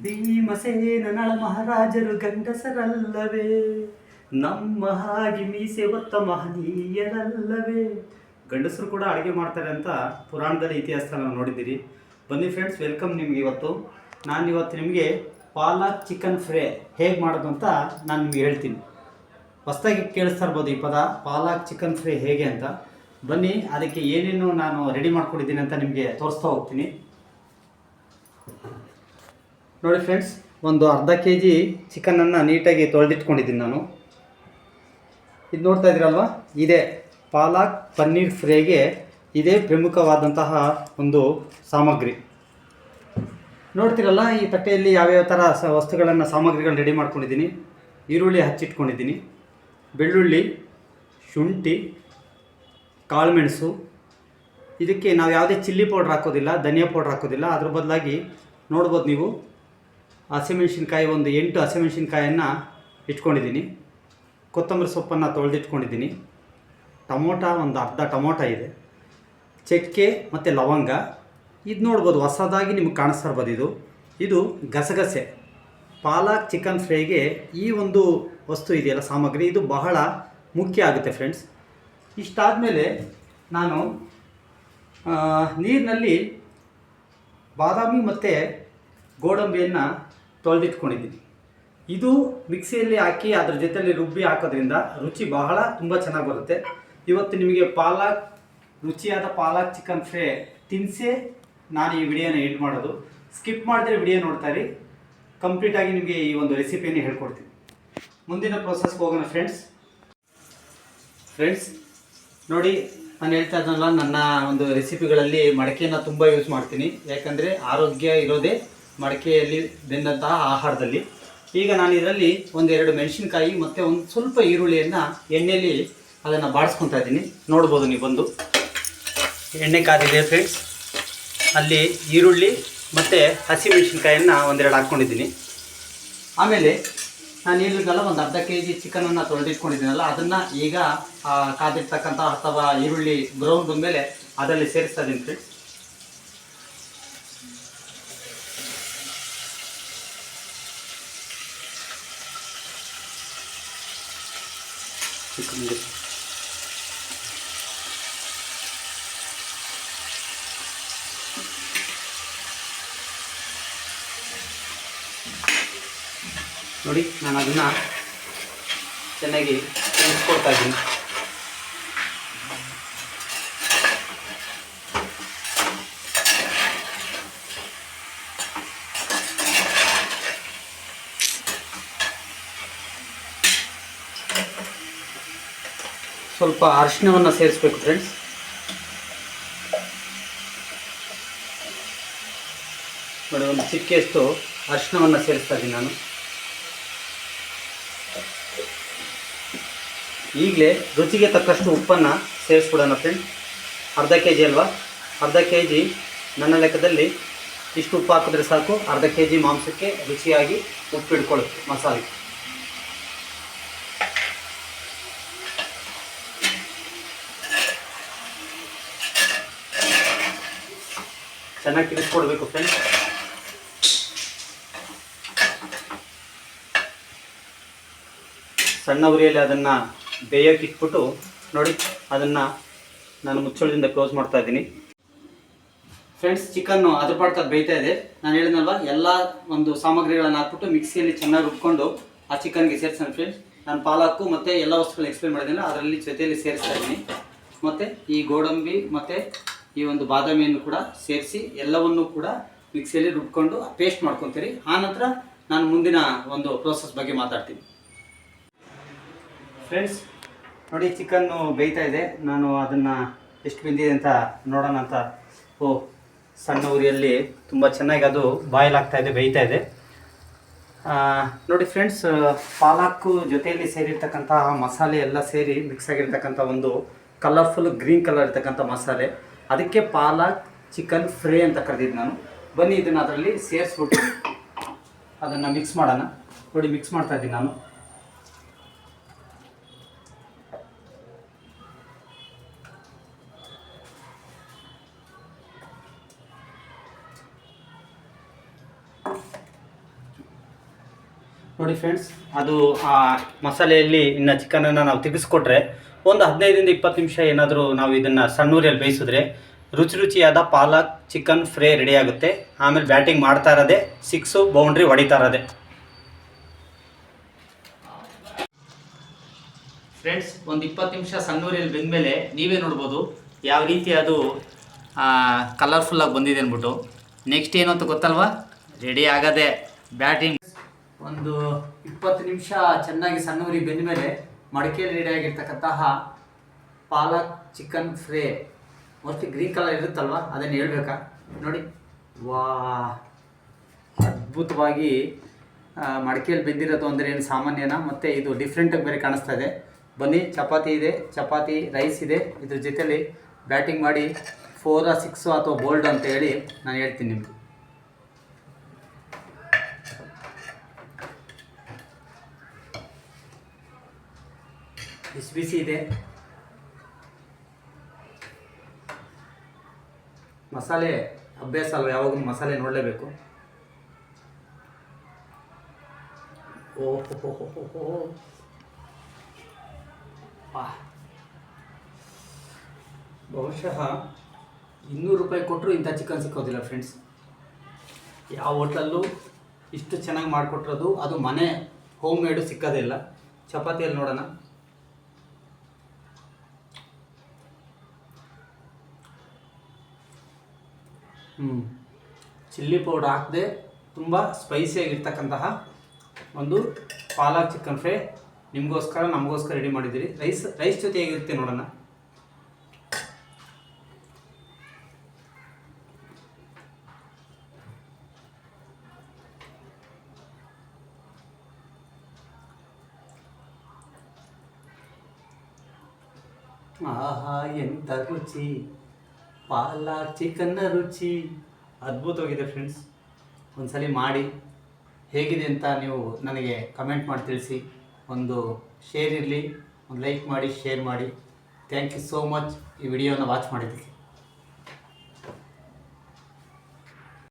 ಭೀಮಸೇನ ನಳ ಮಹಾರಾಜರು ಗಂಡಸರಲ್ಲವೇ? ನಮ್ಮ ಹಾಗೆ ಮೀಸೆ ಒತ್ತ ಮಹನೀಯರಲ್ಲವೇ? ಗಂಡಸರು ಕೂಡ ಅಡುಗೆ ಮಾಡ್ತಾರೆ ಅಂತ ಪುರಾಣದಲ್ಲಿ ಇತಿಹಾಸ ನೋಡಿದ್ದೀರಿ. ಬನ್ನಿ ಫ್ರೆಂಡ್ಸ್ ವೆಲ್ಕಮ್ ನಿಮ್ಗೆ ಇವತ್ತು. ನಾನು ಇವತ್ತು ನಿಮಗೆ ಪಾಲಕ್ ಚಿಕನ್ ಫ್ರೈ ಹೇಗೆ ಮಾಡೋದು ಅಂತ ನಾನು ನಿಮಗೆ ಹೇಳ್ತೀನಿ. ಹೊಸ್ದಾಗಿ ಕೇಳಿಸ್ತಾ ಇರ್ಬೋದು ಈ ಪದ, ಪಾಲಕ್ ಚಿಕನ್ ಫ್ರೈ ಹೇಗೆ ಅಂತ. ಬನ್ನಿ, ಅದಕ್ಕೆ ಏನೇನು ನಾನು ರೆಡಿ ಮಾಡ್ಕೊಂಡಿದ್ದೀನಿ ಅಂತ ನಿಮಗೆ ತೋರಿಸ್ತಾ ಹೋಗ್ತೀನಿ. ನೋಡಿ ಫ್ರೆಂಡ್ಸ್ ಒಂದು ಅರ್ಧ ಕೆ ಜಿ ಚಿಕನನ್ನು ನೀಟಾಗಿ ತೊಳೆದಿಟ್ಕೊಂಡಿದ್ದೀನಿ ನಾನು. ಇದು ನೋಡ್ತಾ ಇದ್ದೀರಲ್ವ? ಇದೇ ಪಾಲಕ್ ಪನ್ನೀರ್ ಫ್ರೈಗೆ ಇದೇ ಪ್ರಮುಖವಾದಂತಹ ಒಂದು ಸಾಮಗ್ರಿ. ನೋಡ್ತೀರಲ್ಲ, ಈ ತಟ್ಟೆಯಲ್ಲಿ ಯಾವ್ಯಾವ ಥರ ಸ ವಸ್ತುಗಳನ್ನು ಸಾಮಗ್ರಿಗಳನ್ನ ರೆಡಿ ಮಾಡ್ಕೊಂಡಿದ್ದೀನಿ. ಈರುಳ್ಳಿ ಹಚ್ಚಿಟ್ಕೊಂಡಿದ್ದೀನಿ. ಬೆಳ್ಳುಳ್ಳಿ, ಶುಂಠಿ, ಕಾಳುಮೆಣಸು. ಇದಕ್ಕೆ ನಾವು ಯಾವುದೇ ಚಿಲ್ಲಿ ಪೌಡ್ರ್ ಹಾಕೋದಿಲ್ಲ, ಧನಿಯಾ ಪೌಡ್ರ್ ಹಾಕೋದಿಲ್ಲ. ಅದ್ರ ಬದಲಾಗಿ ನೋಡ್ಬೋದು ನೀವು. ಹಸಿಮೆಣ್ಸಿನ್ಕಾಯಿ ಒಂದು ಎಂಟು ಹಸಿಮೆಣ್ಸಿನ್ಕಾಯನ್ನು ಇಟ್ಕೊಂಡಿದ್ದೀನಿ. ಕೊತ್ತಂಬರಿ ಸೊಪ್ಪನ್ನು ತೊಳೆದಿಟ್ಕೊಂಡಿದ್ದೀನಿ. ಟೊಮೊಟ ಒಂದು ಅರ್ಧ ಟೊಮೊಟ ಇದೆ. ಚಕ್ಕೆ ಮತ್ತು ಲವಂಗ. ಇದು ನೋಡ್ಬೋದು, ಹೊಸದಾಗಿ ನಿಮ್ಗೆ ಕಾಣಿಸ್ತಾ ಇರ್ಬೋದು ಇದು. ಇದು ಗಸಗಸೆ. ಪಾಲಕ್ ಚಿಕನ್ ಫ್ರೈಗೆ ಈ ಒಂದು ವಸ್ತು ಇದೆಯಲ್ಲ ಸಾಮಗ್ರಿ, ಇದು ಬಹಳ ಮುಖ್ಯ ಆಗುತ್ತೆ ಫ್ರೆಂಡ್ಸ್ ಇಷ್ಟಾದಮೇಲೆ ನಾನು ನೀರಿನಲ್ಲಿ ಬಾದಾಮಿ ಮತ್ತು ಗೋಡಂಬಿಯನ್ನು ತೊಳೆದಿಟ್ಕೊಂಡಿದ್ದೀನಿ. ಇದು ಮಿಕ್ಸಿಯಲ್ಲಿ ಹಾಕಿ ಅದ್ರ ಜೊತೆಯಲ್ಲಿ ರುಬ್ಬಿ ಹಾಕೋದ್ರಿಂದ ರುಚಿ ಬಹಳ ತುಂಬ ಚೆನ್ನಾಗಿ ಬರುತ್ತೆ. ಇವತ್ತು ನಿಮಗೆ ಪಾಲಕ್, ರುಚಿಯಾದ ಪಾಲಕ್ ಚಿಕನ್ ಫ್ರೈ ತಿನ್ಸೇ ನಾನು ಈ ವಿಡಿಯೋನ ಎಡಿಟ್ ಮಾಡೋದು. ಸ್ಕಿಪ್ ಮಾಡಿದ್ರೆ ವಿಡಿಯೋ ನೋಡ್ತಾ ಇರಿ. ಕಂಪ್ಲೀಟಾಗಿ ನಿಮಗೆ ಈ ಒಂದು ರೆಸಿಪಿಯನ್ನು ಹೇಳ್ಕೊಡ್ತೀನಿ. ಮುಂದಿನ ಪ್ರೊಸೆಸ್ಗೆ ಹೋಗೋಣ ಫ್ರೆಂಡ್ಸ್ ಫ್ರೆಂಡ್ಸ್ ನೋಡಿ, ನಾನು ಹೇಳ್ತಾ ಇದ್ದಲ್ಲ ನನ್ನ ಒಂದು ರೆಸಿಪಿಗಳಲ್ಲಿ ಮಡಕೆಯನ್ನು ತುಂಬ ಯೂಸ್ ಮಾಡ್ತೀನಿ. ಯಾಕಂದರೆ ಆರೋಗ್ಯ ಇರೋದೇ ಮಡಕೆಯಲ್ಲಿ ಬೆಂದಂತಹ ಆಹಾರದಲ್ಲಿ. ಈಗ ನಾನು ಇದರಲ್ಲಿ ಒಂದೆರಡು ಮೆಣಸಿನ್ಕಾಯಿ ಮತ್ತು ಒಂದು ಸ್ವಲ್ಪ ಈರುಳ್ಳಿಯನ್ನು ಎಣ್ಣೆಯಲ್ಲಿ ಅದನ್ನು ಬಾಡಿಸ್ಕೊತಾ ಇದ್ದೀನಿ. ನೋಡ್ಬೋದು ನೀವು ಬಂದು. ಎಣ್ಣೆ ಕಾದಿದೆ ಫ್ರೆಂಡ್ಸ್ ಅಲ್ಲಿ ಈರುಳ್ಳಿ ಮತ್ತು ಹಸಿಮೆಣಸಿನ್ಕಾಯನ್ನು ಒಂದೆರಡು ಹಾಕ್ಕೊಂಡಿದ್ದೀನಿ. ಆಮೇಲೆ ನಾನು ಹೇಳಿದ್ನಲ್ಲ, ಒಂದು ಅರ್ಧ ಕೆ ಜಿ ಚಿಕನನ್ನು ತೊಳೆದಿಟ್ಕೊಂಡಿದ್ದೀನಲ್ಲ, ಅದನ್ನು ಈಗ ಕಾದಿರ್ತಕ್ಕಂಥ ಅಥವಾ ಈರುಳ್ಳಿ ಬ್ರೌನ್ ಬಂದಮೇಲೆ ಅದರಲ್ಲಿ ಸೇರಿಸ್ತಾ ಇದ್ದೀನಿ ಫ್ರೆಂಡ್ಸ್ ಚಿಕನ್ಗೆ ನೋಡಿ ನಾನು ಅದನ್ನು ಚೆನ್ನಾಗಿ ತಿನ್ನಿಸ್ಕೊಡ್ತಾ ಇದ್ದೀನಿ. ಸ್ವಲ್ಪ ಅರಿಶಿನವನ್ನು ಸೇರಿಸ್ಬೇಕು ಫ್ರೆಂಡ್ಸ್ ನೋಡಿ, ಒಂದು ಚಿಕ್ಕೆಷ್ಟು ಅರಿಶಿನವನ್ನು ಸೇರಿಸ್ತಾ ಇದ್ದೀನಿ ನಾನು. ಈಗಲೇ ರುಚಿಗೆ ತಕ್ಕಷ್ಟು ಉಪ್ಪನ್ನು ಸೇರಿಸ್ಬಿಡೋಣ ಫ್ರೆಂಡ್ ಅರ್ಧ ಕೆ ಜಿ ಅಲ್ವಾ? ಅರ್ಧ ಕೆ ಜಿ ನನ್ನ ಲೆಕ್ಕದಲ್ಲಿ ಇಷ್ಟು ಉಪ್ಪು ಹಾಕಿದ್ರೆ ಸಾಕು. ಅರ್ಧ ಕೆ ಜಿ ಮಾಂಸಕ್ಕೆ ರುಚಿಯಾಗಿ ಉಪ್ಪು ಹಿಡ್ಕೊಳ್ಳುತ್ತೆ ಮಸಾಲೆ. ಚೆನ್ನಾಗಿ ತಿಳಿಸ್ಕೊಡ್ಬೇಕು ಫ್ರೆಂಡ್ಸ್ ಸಣ್ಣ ಉರಿಯಲ್ಲಿ ಅದನ್ನು ಬೇಯೋಕೆ ಇಟ್ಬಿಟ್ಟು ನೋಡಿ, ಅದನ್ನು ನಾನು ಮುಚ್ಚಳದಿಂದ ಕ್ಲೋಸ್ ಮಾಡ್ತಾ ಇದ್ದೀನಿ. ಫ್ರೆಂಡ್ಸ್ ಚಿಕನ್ನು ಅದ್ರ ಪಾಡ್ತಾ ಬೇಯ್ತಾ ಇದೆ. ನಾನು ಹೇಳಿದ್ನಲ್ವ, ಎಲ್ಲ ಒಂದು ಸಾಮಗ್ರಿಗಳನ್ನು ಹಾಕ್ಬಿಟ್ಟು ಮಿಕ್ಸಿಯಲ್ಲಿ ಚೆನ್ನಾಗಿ ರುಬ್ಕೊಂಡು ಆ ಚಿಕನ್ಗೆ ಸೇರಿಸೋಣ ಫ್ರೆಂಡ್ಸ್ ನಾನು ಪಾಲಕ್ಕು ಮತ್ತು ಎಲ್ಲ ವಸ್ತುಗಳನ್ನ ಎಕ್ಸ್ಪ್ಲೇನ್ ಮಾಡಿದ್ದೀನಿ ಅದರಲ್ಲಿ ಜೊತೆಯಲ್ಲಿ ಸೇರಿಸ್ತಾ ಇದ್ದೀನಿ. ಮತ್ತು ಈ ಗೋಡಂಬಿ, ಮತ್ತು ಈ ಒಂದು ಬಾದಾಮಿಯನ್ನು ಕೂಡ ಸೇರಿಸಿ ಎಲ್ಲವನ್ನೂ ಕೂಡ ಮಿಕ್ಸಿಯಲ್ಲಿ ರುಬ್ಕೊಂಡು ಪೇಸ್ಟ್ ಮಾಡ್ಕೊತೀರಿ. ಆನಂತರ ನಾನು ಮುಂದಿನ ಒಂದು ಪ್ರೋಸೆಸ್ ಬಗ್ಗೆ ಮಾತಾಡ್ತೀನಿ. ಫ್ರೆಂಡ್ಸ್ ನೋಡಿ ಚಿಕನ್ನು ಬೇಯ್ತಾ ಇದೆ. ನಾನು ಅದನ್ನು ಎಷ್ಟು ಬೆಂದಿದೆ ಅಂತ ನೋಡೋಣ ಅಂತ. ಓ, ಸಣ್ಣ ಉರಿಯಲ್ಲಿ ತುಂಬ ಚೆನ್ನಾಗಿ ಅದು ಬಾಯ್ಲ್ ಆಗ್ತಾ ಇದೆ, ಬೇಯ್ತಾ ಇದೆ. ನೋಡಿ ಫ್ರೆಂಡ್ಸ್ ಪಾಲಾಕು ಜೊತೆಯಲ್ಲಿ ಸೇರಿರ್ತಕ್ಕಂಥ ಮಸಾಲೆ ಎಲ್ಲ ಸೇರಿ ಮಿಕ್ಸ್ ಆಗಿರ್ತಕ್ಕಂಥ ಒಂದು ಕಲರ್ಫುಲ್ ಗ್ರೀನ್ ಕಲರ್ ಇರ್ತಕ್ಕಂಥ ಮಸಾಲೆ. ಅದಕ್ಕೆ ಪಾಲಕ್ ಚಿಕನ್, ಫ್ರೈ ಅಂತ ಕರೆದಿದ್ದು ನಾನು. ಬನ್ನಿ ಇದನ್ನು ಅದರಲ್ಲಿ ಸೇರಿಸ್ಬಿಟ್ಟು ಅದನ್ನು ಮಿಕ್ಸ್ ಮಾಡೋಣ. ನೋಡಿ ಮಿಕ್ಸ್ ಮಾಡ್ತಾ ಇದ್ದೀನಿ ನಾನು. ನೋಡಿ ಫ್ರೆಂಡ್ಸ್ ಅದು ಆ ಮಸಾಲೆಯಲ್ಲಿ ಇನ್ನು ಚಿಕನನ್ನು ನಾವು ತೆಗೆಸ್ಕೊಟ್ರೆ ಒಂದು ಹದಿನೈದರಿಂದ ಇಪ್ಪತ್ತು ನಿಮಿಷ ಏನಾದರೂ ನಾವು ಇದನ್ನು ಸಣ್ಣೂರಿಯಲ್ಲಿ ಬೇಯಿಸಿದ್ರೆ ರುಚಿ ರುಚಿಯಾದ ಪಾಲಕ್ ಚಿಕನ್ ಫ್ರೈ ರೆಡಿ ಆಗುತ್ತೆ. ಆಮೇಲೆ ಬ್ಯಾಟಿಂಗ್ ಮಾಡ್ತಾ ಇರೋದೆ ಸಿಕ್ಸು ಬೌಂಡ್ರಿ ಹೊಡಿತಾ ಇರೋದೆ. ಫ್ರೆಂಡ್ಸ್ ಒಂದು ಇಪ್ಪತ್ತು ನಿಮಿಷ ಸಣ್ಣೂರಿಯಲ್ಲಿ ಬೆಂದಮೇಲೆ ನೀವೇ ನೋಡ್ಬೋದು ಯಾವ ರೀತಿ ಅದು ಕಲರ್ಫುಲ್ಲಾಗಿ ಬಂದಿದೆ ಅಂದ್ಬಿಟ್ಟು. ನೆಕ್ಸ್ಟ್ ಏನು ಅಂತ ಗೊತ್ತಲ್ವಾ? ರೆಡಿ ಆಗದೆ ಬ್ಯಾಟಿಂಗ್ ಒಂದು ಇಪ್ಪತ್ತು ನಿಮಿಷ ಚೆನ್ನಾಗಿ ಸಣ್ಣೂರಿಗೆ ಬೆಂದ ಮೇಲೆ ಮಡಿಕೆಯಲ್ಲಿ ready ಆಗಿರ್ತಕ್ಕಂತಹ palak chicken fry mostly green colour ಇರುತ್ತಲ್ವ? ಅದನ್ನು ಹೇಳ್ಬೇಕಾ? ನೋಡಿ. ವಾ, ಅದ್ಭುತವಾಗಿ ಮಡಿಕೆಯಲ್ಲಿ ಬೆಂದಿರೋದು ಅಂದರೆ ಏನು ಸಾಮಾನ್ಯನ? ಮತ್ತು ಇದು ಡಿಫ್ರೆಂಟಾಗಿ ಬೇರೆ ಕಾಣಿಸ್ತಾ ಇದೆ. ಬನ್ನಿ, ಚಪಾತಿ ಇದೆ, ಚಪಾತಿ ರೈಸ್ ಇದೆ. ಇದ್ರ ಜೊತೆಯಲ್ಲಿ ಬ್ಯಾಟಿಂಗ್ ಮಾಡಿ ಫೋರಾ ಸಿಕ್ಸು ಅಥವಾ ಬೋಲ್ಡ್ ಅಂತ ಹೇಳಿ ನಾನು ಹೇಳ್ತೀನಿ ನಿಮಗೆ. ಬಿಸಿ ಬಿಸಿ ಇದೆ ಮಸಾಲೆ ಅಭ್ಯಾಸ ಅಲ್ವ? ಯಾವಾಗಲೂ ಮಸಾಲೆ ನೋಡಲೇಬೇಕು. ಓಹೋ ಬಹುಶಃ ಇನ್ನೂರು ರೂಪಾಯಿ ಕೊಟ್ಟರು ಇಂಥ ಚಿಕನ್ ಸಿಕ್ಕೋದಿಲ್ಲ ಫ್ರೆಂಡ್ಸ್ ಯಾವ ಹೋಟ್ಲಲ್ಲೂ ಇಷ್ಟು ಚೆನ್ನಾಗಿ ಮಾಡಿಕೊಟ್ಟಿರೋದು, ಅದು ಮನೆ ಹೋಮ್ ಮೇಡು ಸಿಕ್ಕೋದೇ ಇಲ್ಲ. ಚಪಾತಿಯಲ್ಲಿ ನೋಡೋಣ. ಚಿಲ್ಲಿ ಪೌಡರ್ ಹಾಕದೆ ತುಂಬ ಸ್ಪೈಸಿಯಾಗಿರ್ತಕ್ಕಂತಹ ಒಂದು ಪಾಲಕ್ ಚಿಕನ್ ಫ್ರೈ ನಿಮಗೋಸ್ಕರ, ನಮಗೋಸ್ಕರ ರೆಡಿ ಮಾಡಿದ್ದೀರಿ. ರೈಸ್ ರೈಸ್ ಜೊತೆ ಹೇಗಿರುತ್ತೆ ನೋಡೋಣ. ಆಹಾ, ಎಂತ ರುಚಿ. ಪಾಲಕ್ ಚಿಕನ್ನ ರುಚಿ ಅದ್ಭುತವಾಗಿದೆ ಫ್ರೆಂಡ್ಸ್ ಒಂದ್ಸಲಿ ಮಾಡಿ, ಹೇಗಿದೆ ಅಂತ ನೀವು ನನಗೆ ಕಮೆಂಟ್ ಮಾಡಿ ತಿಳಿಸಿ. ಒಂದು ಶೇರ್ ಇರಲಿ, ಒಂದು ಲೈಕ್ ಮಾಡಿ ಶೇರ್ ಮಾಡಿ. ಥ್ಯಾಂಕ್ ಯು ಸೋ ಮಚ್ ಈ ವಿಡಿಯೋನ ವಾಚ್ ಮಾಡಿದ್ದಕ್ಕೆ.